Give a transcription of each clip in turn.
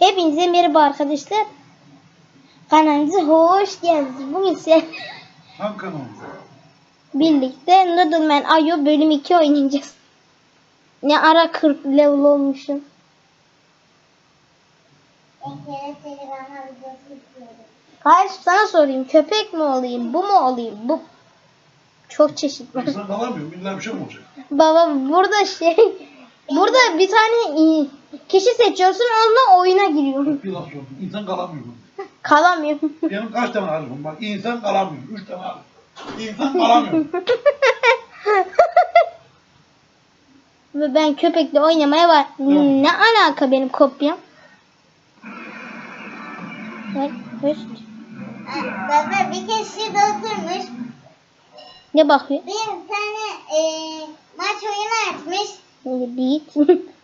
Hepinize merhaba arkadaşlar. Kanalımıza hoş geldiniz. Bugün size Hangi kanalımıza? birlikte Noodleman Ayo bölüm 2 oynayacağız. Ne ara 40 level olmuşum. Hayır sana sorayım. Köpek mi olayım? Bu mu olayım? Bu çok çeşit var. İnsan kalamıyor. İlla bir şey mi olacak? Baba burada şey burada bir tane e, kişi seçiyorsun onunla oyuna giriyorum. Bir laf sordum. İnsan kalamıyor. Kalamıyorum. Benim kaç tane harfim var? İnsan kalamıyor. Üç tane harf. İnsan kalamıyor. Ve ben köpekle oynamaya var. Tamam. Ne alaka benim kopyam? Ne? Hoş. Baba bir kez şurada oturmuş. Ne bakıyor? Bir tane e, maç oyunu açmış. Beat.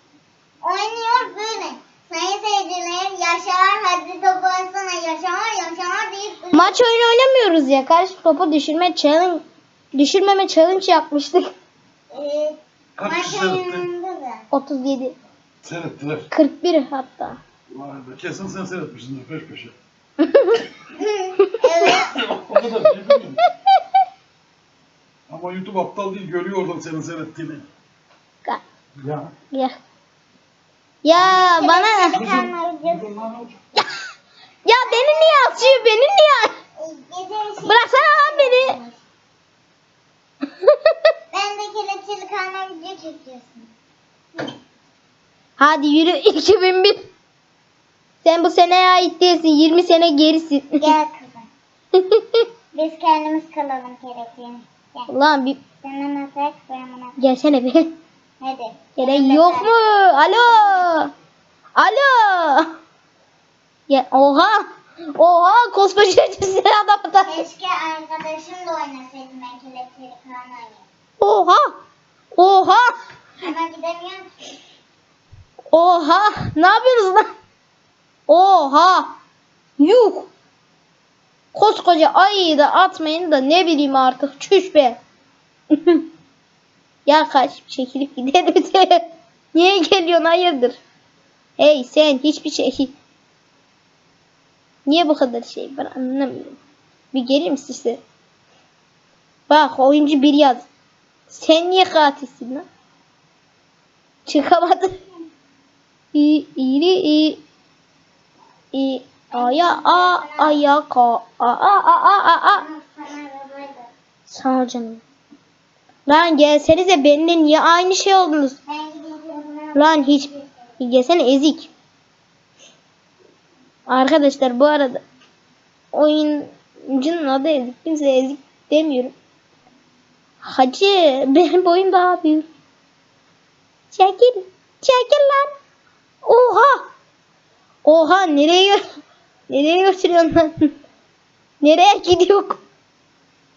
Oynuyor böyle. Sayın seyirciler Yaşar hadi topu atsana Yaşar Yaşar deyip. Maç oyunu oynamıyoruz ya. Karşı topu düşürme challenge düşürmeme challenge yapmıştık. E, Kaç maç kişi seyretti? oyununda da. 37 Seyrettiler. 41 hatta. Vay be. Kesin sen seyretmişsindir peş peşe. evet. o kadar şey bilmiyorum. Ama YouTube aptal değil. Görüyor oradan senin seyrettiğini. Ka- Ya. Ya. Ya bana olacak? ya beni niye atıyor? Beni niye? Bıraksana lan beni. Ben de kelepçeli kalma video çekiyorsun. Hadi yürü 2001. Sen bu seneye ait değilsin. 20 sene gerisin. Gel kızım. Biz kendimiz kalalım kelepçeni. Gel. Ulan bir Sen atak ben buna. gelsene bir. Hadi. Gerek yok mu? Alo. Alo. Ya oha. Oha koskoca cüzdan adam da. Keşke arkadaşım da oynasaydım ben kanayı. Oha. Oha. Ama gidemiyorum ki. Oha. Ne yapıyorsunuz lan? Oha. Yuh. Koskoca ayıyı da atmayın da ne bileyim artık. Çüş be. ya kaç çekilip gidelim de. Niye geliyorsun hayırdır? Hey sen hiçbir şey. Niye bu kadar şey ben anlamıyorum. Bir gelir misin size? Bak oyuncu bir yaz. Sen niye katilsin lan? Çıkamadım. İ iri i i aya a aya ka a a a a a a. Sağ ol canım. Lan gelsenize benimle niye aynı şey oldunuz? Lan hiç gelsene ezik. Arkadaşlar bu arada oyuncunun adı ezik. Kimse ezik demiyorum. Hacı benim boyum daha büyük. Çekil. Çekil lan. Oha. Oha nereye nereye götürüyorsun lan? nereye gidiyor?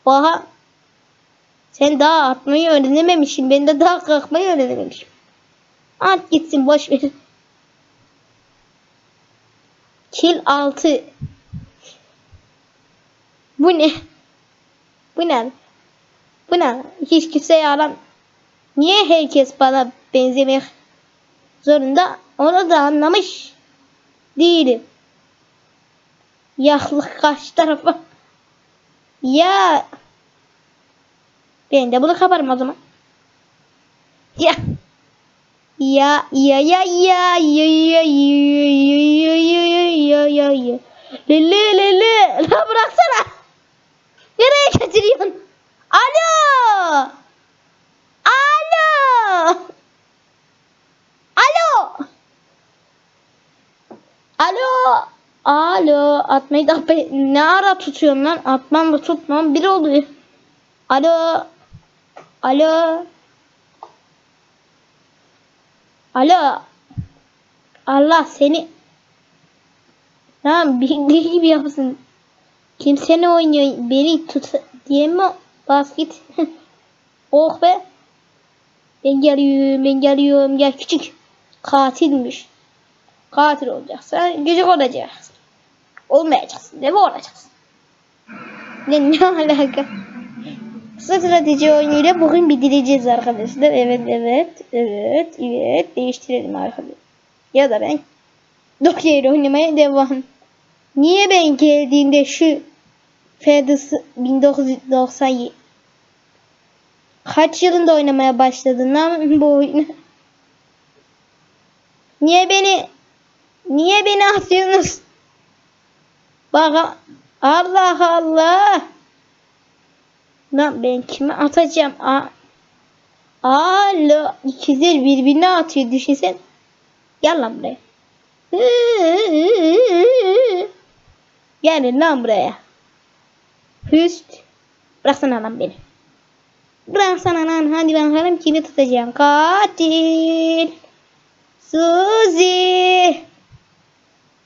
Oha. Sen daha atmayı öğrenememişsin. Ben de daha kalkmayı öğrenememişim. At gitsin boş ver. Kill 6. Bu ne? Bu ne? Bu ne? Hiç kimse yalan. Niye herkes bana benzemek zorunda? Onu da anlamış değilim. Yaklık karşı tarafa. Ya. Ben de bunu kaparım o zaman. Ya. Ya ya ya ya ya ya ya ya ya ya ya ya le le La bıraksana. Nereye götürüyorsun? Alo. Alo. Alo. Alo. Alo. Atmayı da ne ara tutuyorsun lan? Atmam da tutmam bir oluyor. Alo. Alo. Alo. Allah seni. Tamam bildiği gibi yapsın. Kimse ne oynuyor? Beni tut diye mi? Bas git. oh be. Ben geliyorum, ben geliyorum. Gel küçük. Katilmiş. Katil olacaksın. Gıcık olacaksın. Olmayacaksın. Mi olacaksın? Ne, ne alaka? Strateji oyunuyla bugün bitireceğiz arkadaşlar. Evet evet evet evet değiştirelim arkadaşlar. Ya da ben Doktor oynamaya devam. Niye ben geldiğinde şu Fedus 1997 Kaç yılında oynamaya başladın lan bu oyunu? Niye beni niye beni atıyorsunuz? Bak Allah Allah. Lan ben kime atacağım? A Alo ikizler birbirine atıyor düşünsen. Gel lan buraya. Gelin lan buraya. Hüst. Bıraksana lan beni. Bıraksana lan hadi bakalım kimi tutacağım. Katil. Suzy.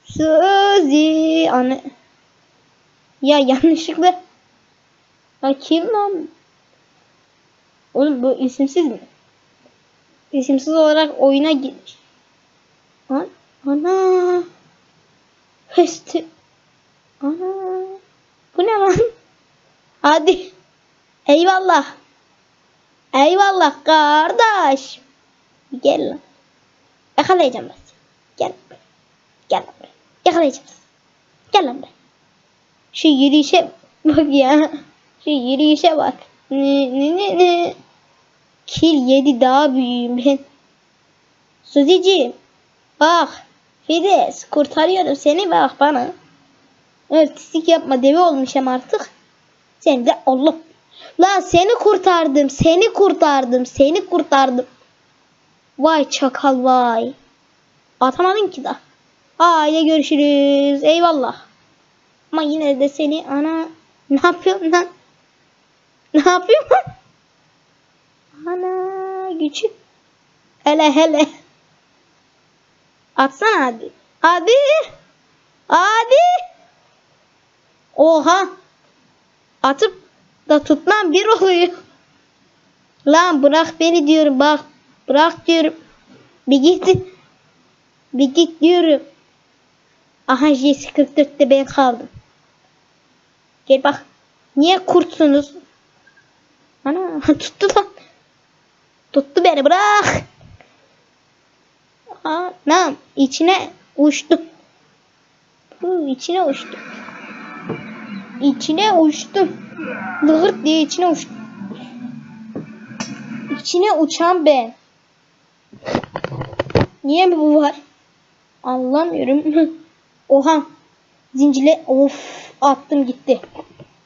Suzy. Anne. Ya yanlışlıkla. Ya kim lan? Oğlum bu isimsiz mi? İsimsiz olarak oyuna girmiş. An ana. Höstü. Ana. Bu ne lan? Hadi. Eyvallah. Eyvallah kardeş. Gel lan. Yakalayacağım ben seni. Gel. Gel lan. Yakalayacağım seni. Gel lan buraya. Şu yürüyüşe bak ya. Şu yürüyüşe bak. Ne ne ne ne. Kil yedi daha büyüğüm ben. Suzici. Bak. Fides kurtarıyorum seni bak bana. Artistik yapma deve olmuşum artık. Sen de Allah. La seni kurtardım. Seni kurtardım. Seni kurtardım. Vay çakal vay. Atamadın ki da. Haydi görüşürüz. Eyvallah. Ama yine de seni ana ne yapıyorsun lan? Ne yapıyorsun? Ana gücü. Hele hele. Atsana hadi. Hadi. Hadi. Oha. Atıp da tutmam bir oluyor. Lan bırak beni diyorum bak. Bırak diyorum. Bir git. Bir git diyorum. Aha J44'te ben kaldım. Gel bak. Niye kurtsunuz? Ana tuttu lan. Tuttu beni bırak. Anam içine uçtu. Hı, içine uçtu. İçine uçtu. Lıgırt diye içine uçtu. İçine uçan ben. Niye mi bu var? Anlamıyorum. Oha. Zincirle of attım gitti.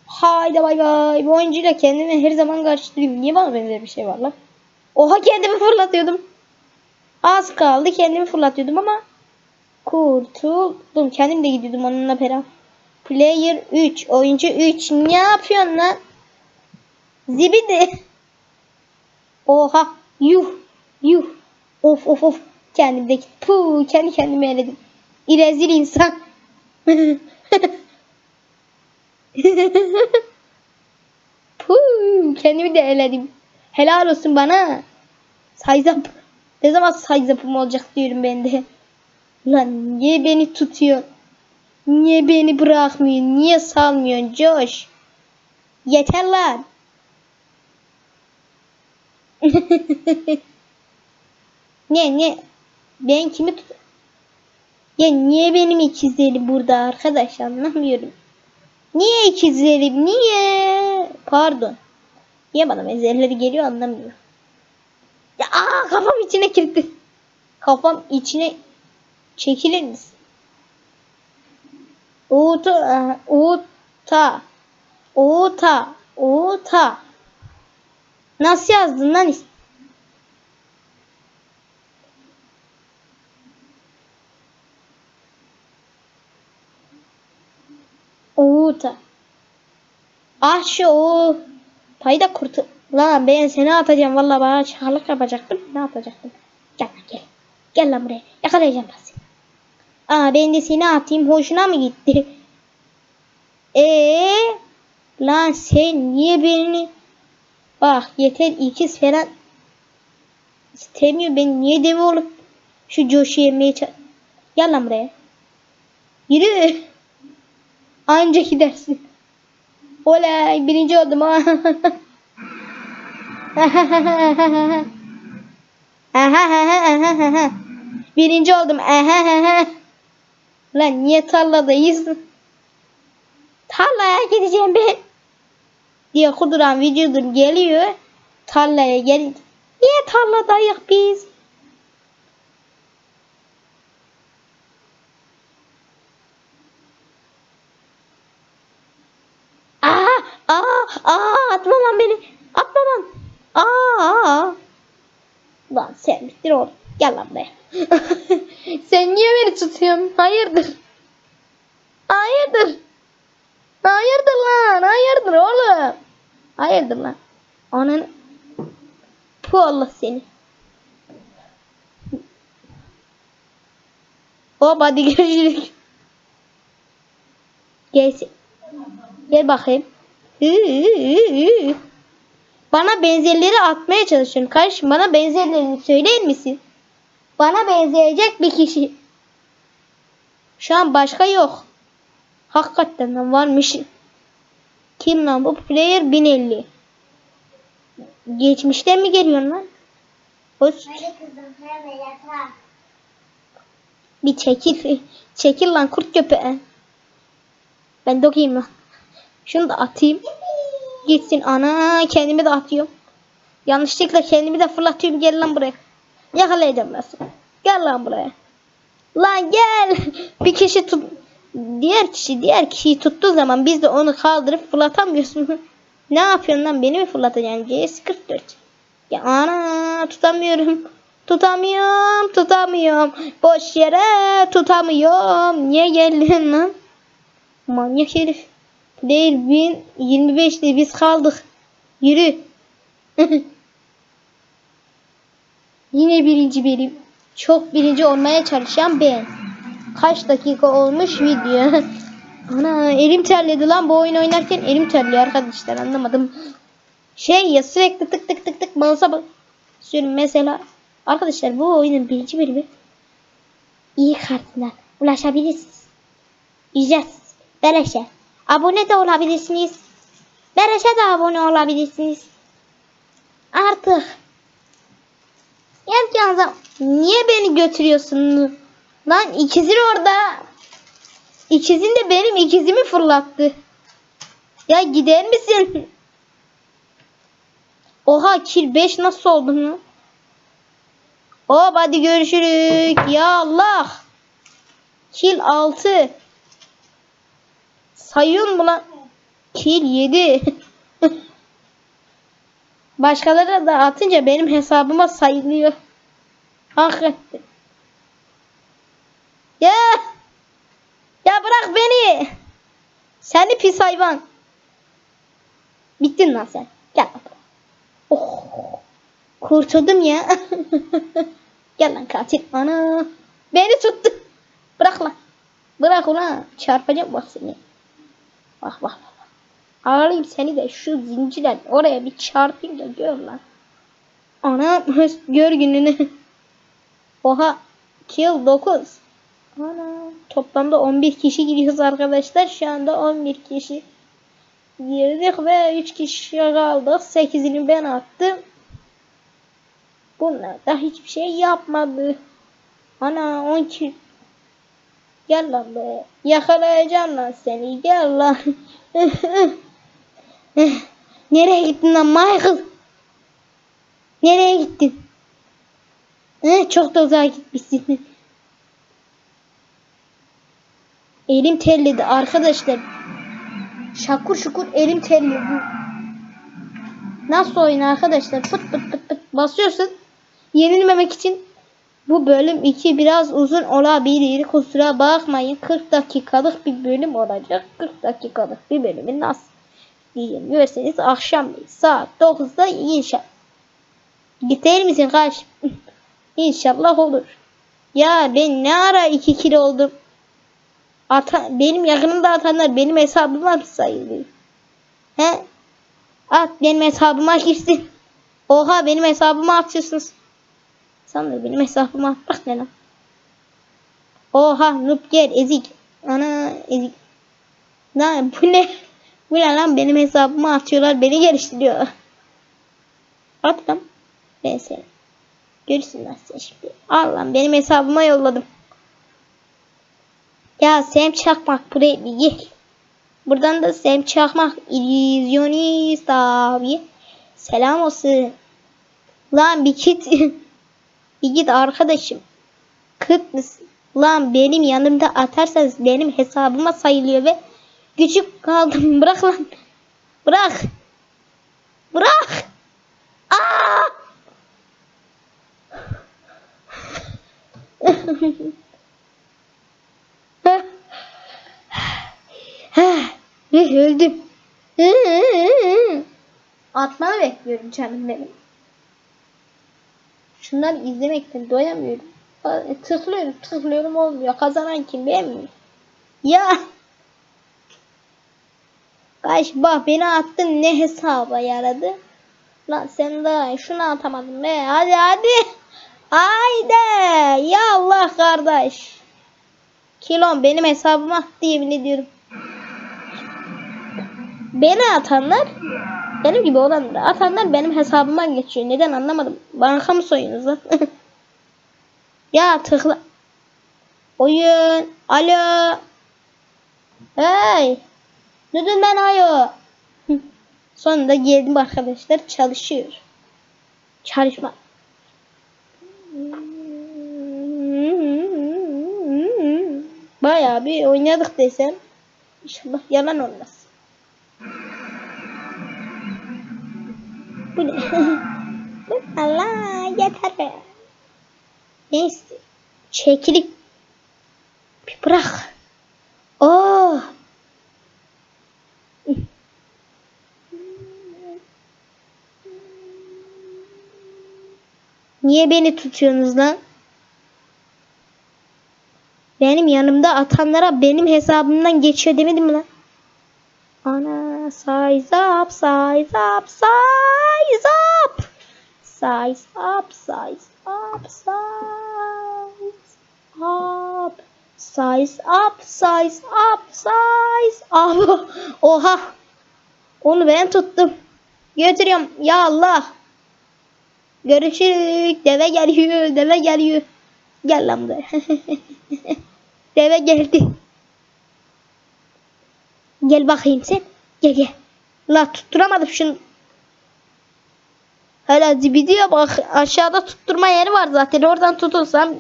Haydi bay bay. Bu oyuncuyla kendimi her zaman karıştırıyorum. Niye bana benzer bir şey var lan? Oha kendimi fırlatıyordum. Az kaldı kendimi fırlatıyordum ama kurtuldum. Kendim de gidiyordum onunla beraber. Player 3. Oyuncu 3. Ne yapıyorsun lan? Zibidi. Oha. Yuh. Yuh. Of of of. Kendimdeki. Puh. Kendi kendime eledim. İrezil insan. Puh. Kendimi de eledim. Helal olsun bana. Sayzap. Ne zaman sayzapım olacak diyorum ben de. Lan niye beni tutuyor? Niye beni bırakmıyorsun? Niye salmıyorsun Josh? Yeter lan. ne ne? Ben kimi tut? Ya niye benim ikizlerim burada arkadaş anlamıyorum. Niye ikizlerim? Niye? Pardon. Niye bana benzerleri geliyor anlamıyorum. Ya aa, kafam içine girdi. Kafam içine çekilir misin? Uta, uta, uta, uta. Nasıl yazdın lan? Uta. Ah şu. Payda kurtu. Lan ben seni atacağım. Vallahi bana şakalık yapacaktım. Ne yapacaktım? Gel lan gel. Gel lan buraya. Yakalayacağım ben seni. Aa ben de seni atayım. Hoşuna mı gitti? Ee, lan sen niye beni bak yeter ikiz falan istemiyor ben niye deve olup şu coşu yemeye ça- Gel lan buraya. Yürü. Anca gidersin. Oley birinci oldum birinci oldum. Lan niye tarladayız? Tarlaya gideceğim ben. Diye kuduran vücudum geliyor. Tarlaya gel. Niye tarladayız biz? Aa, aa, atma lan beni. Atma lan. Aa. Lan sen bittir oğlum. Gel lan buraya. sen niye beni tutuyorsun? Hayırdır? Hayırdır? Hayırdır lan? Hayırdır oğlum? Hayırdır lan? Onun Pu Allah seni. Hop hadi görüşürüz. Gelsin. Gel bakayım. Bana benzerleri atmaya çalışıyorsun. Kardeşim bana benzerlerini söyler misin? Bana benzeyecek bir kişi. Şu an başka yok. Hakikaten lan varmış. Kim lan bu? Player 1050. Geçmişten mi geliyorsun lan? Hoş. Hadi kızım hadi yatağa. Bir çekil. Çekil lan kurt köpeği. Ben dokuyayım lan. Şunu da atayım. Gitsin ana kendimi de atıyorum. Yanlışlıkla kendimi de fırlatıyorum. Gel lan buraya. Yakalayacağım ben seni. Gel lan buraya. Lan gel. Bir kişi tut. Diğer kişi diğer kişiyi tuttuğu zaman biz de onu kaldırıp fırlatamıyorsun. ne yapıyorsun lan beni mi fırlatacaksın? CS44. Ya ana tutamıyorum. Tutamıyorum, tutamıyorum. Boş yere tutamıyorum. Niye geldin lan? Manyak herif. Değil 1025'te biz kaldık. Yürü. Yine birinci benim. Çok birinci olmaya çalışan ben. Kaç dakika olmuş video. Ana elim terledi lan bu oyun oynarken elim terliyor arkadaşlar anlamadım. Şey ya sürekli tık tık tık tık mouse'a bak. Söyleyeyim mesela. Arkadaşlar bu oyunun birinci bölümü iyi kartına ulaşabilirsiniz. Ücretsiz. Beleşe. Abone de olabilirsiniz. Beleşe de abone olabilirsiniz. Artık. Yapacağınız niye beni götürüyorsun? Lan ikizin orada. İkizin de benim ikizimi fırlattı. Ya gider misin? Oha kill 5 nasıl oldu mu? Hop hadi görüşürük. Ya Allah. Kill 6. Sayıyor mu lan? Kill 7. Başkaları da atınca benim hesabıma sayılıyor. Hakikaten. Ya. Ya bırak beni. Seni pis hayvan. Bittin lan sen. Gel. Oh. Kurtuldum ya. Gel lan katil. Ana. Beni tuttu. Bırak lan. Bırak ulan. Çarpacağım bak seni. Bak bak. Ağlayayım seni de şu zincirden oraya bir çarpayım da gör lan. Ana gör gününü. Oha. Kill 9. Ana. Toplamda 11 kişi giriyoruz arkadaşlar. Şu anda 11 kişi girdik ve 3 kişi kaldık. 8'ini ben attım. Bunlar da hiçbir şey yapmadı. Ana 10 kişi. Gel lan be. Yakalayacağım lan seni. Gel lan. Nereye gittin lan Michael? Nereye gittin? Eh, çok da uzağa gitmişsin. Elim terledi arkadaşlar. Şakur şukur elim terledi. Nasıl oyun arkadaşlar? Pıt pıt pıt pıt basıyorsun. Yenilmemek için bu bölüm 2 biraz uzun olabilir. Kusura bakmayın. 40 dakikalık bir bölüm olacak. 40 dakikalık bir bölümü nasıl diyemiyorsanız akşam saat 9'da inşallah. Gider misin kaç? İnşallah olur. Ya ben ne ara 2 kilo oldum? Ata, benim yakınımda atanlar benim hesabıma mı sayılıyor? He? At benim hesabıma girsin. Oha benim hesabıma atıyorsunuz. Sen de benim hesabıma. Bak ne lan. Oha noob gel ezik. Ana ezik. Lan bu ne? Bu ne lan benim hesabıma atıyorlar beni geliştiriyor. At lan. Ben seni. Görürsün lan sen şimdi. Al lan benim hesabıma yolladım. Ya Sem Çakmak buraya bir gel. Buradan da Sem Çakmak illüzyonist abi. Selam olsun. Lan bir git. bir git arkadaşım. Kıt mısın? Lan benim yanımda atarsanız benim hesabıma sayılıyor ve küçük kaldım. Bırak lan. Bırak. Bırak. Aa! Öldüm. Atmanı bekliyorum canım benim. Şunları izlemekten doyamıyorum. Tıklıyorum tıklıyorum olmuyor. Kazanan kim ben mi? Ya. Kaç bak beni attın ne hesaba yaradı. Lan sen daha şunu atamadın be. Hadi hadi. Haydi. Ya Allah kardeş. Kilon benim hesabıma attı yemin ediyorum. Beni atanlar benim gibi olanlar atanlar benim hesabıma geçiyor. Neden anlamadım. Banka mı soyunuz lan? ya tıkla. Oyun. Alo. Hey. Neden ben ayo? Sonunda geldim arkadaşlar. Çalışıyor. Çalışma. Bayağı bir oynadık desem. İnşallah yalan olmaz. Bu ne? Allah yeter be. Neyse. Çekilip bir bırak. Oh. Niye beni tutuyorsunuz lan? Benim yanımda atanlara benim hesabımdan geçiyor demedim mi lan? Size up, size up, size up. Size up, size up, size up. Size up, size up, size up. Oha. Onu ben tuttum. Götürüyorum. Ya Allah. Görüşürüz. Deve geliyor. Deve geliyor. Gel lan buraya. Deve geldi. Gel bakayım sen. Gel gel. La tutturamadım şunu. Hala zibidiye bak. Aşağıda tutturma yeri var zaten. Oradan tutursam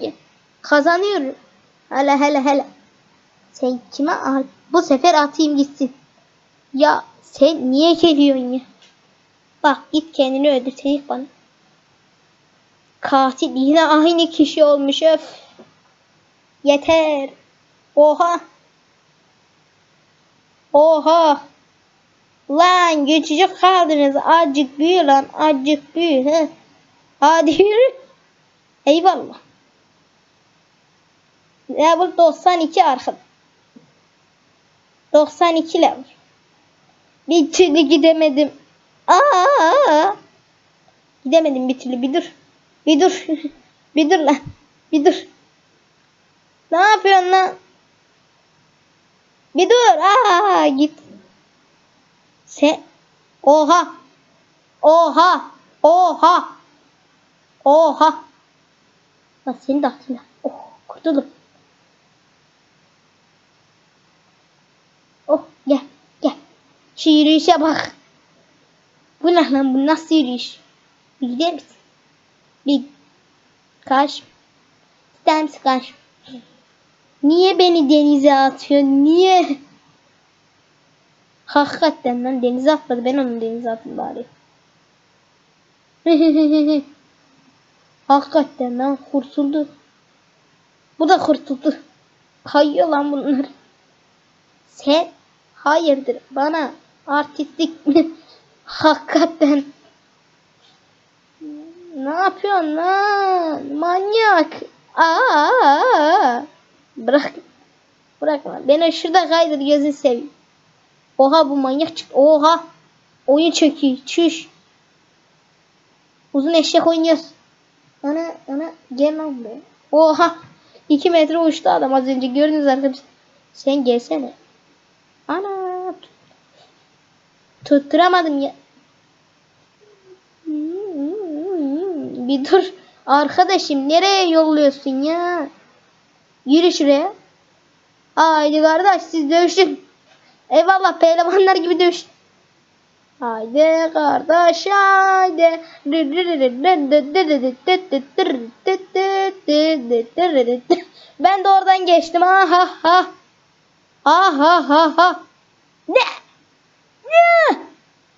kazanıyorum. Hele hele hele. Sen kime al? Bu sefer atayım gitsin. Ya sen niye geliyorsun ya? Bak git kendini öldür Seyif bana. Katil yine aynı kişi olmuş öf. Yeter. Oha. Oha. Lan küçücük kaldınız. Azıcık büyü lan. Azıcık büyü. He. Hadi yürü. Eyvallah. Level 92 arkada. 92 level. Bir türlü gidemedim. Aa! Gidemedim bir türlü. Bir dur. Bir dur. bir dur lan. Bir dur. Ne yapıyorsun lan? Bir dur. Aa git. Sen. Oha. Oha. Oha. Oha. Lan seni de atayım. Oh kurtuldum. Oh gel gel. Şu yürüyüşe bak. Bu ne lan bu nasıl yürüyüş? Bir gider misin? Bir kaç. İster misin kaç? Niye beni denize atıyor? Niye? Hakikaten lan denize atladı. Ben onu denize attım bari. Hakikaten lan kurtuldu. Bu da kurtuldu. Kayıyor lan bunlar. Sen hayırdır bana artistlik mi? Hakikaten. Ne yapıyorsun lan? Manyak. Aa! Bırak. Bırak lan. Beni şurada kaydır gözünü seveyim. Oha bu manyak çıktı. Oha. Oyun çöküyor. Çüş. Uzun eşek oynuyoruz. Ana ana gel lan buraya. Oha. 2 metre uçtu adam az önce gördünüz arkadaşlar. Sen gelsene. Ana. Tutturamadım ya. Bir dur. Arkadaşım nereye yolluyorsun ya? Yürü şuraya. Haydi kardeş siz dövüşün. Eyvallah pehlivanlar gibi dövüş. Haydi kardeş haydi. Ben de oradan geçtim. Ha ha ha. Ha ha ha ha. Ne? Ne?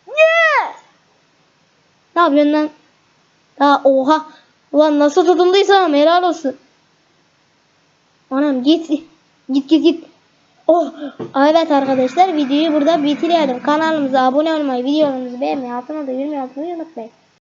Ne? Ne yapıyorsun lan? Ha oha. Ulan nasıl tutunduysam helal olsun. Anam git. Git git git. Oh. Evet arkadaşlar videoyu burada bitirelim. Kanalımıza abone olmayı, videolarımızı beğenmeyi, altına da yorum yapmayı unutmayın.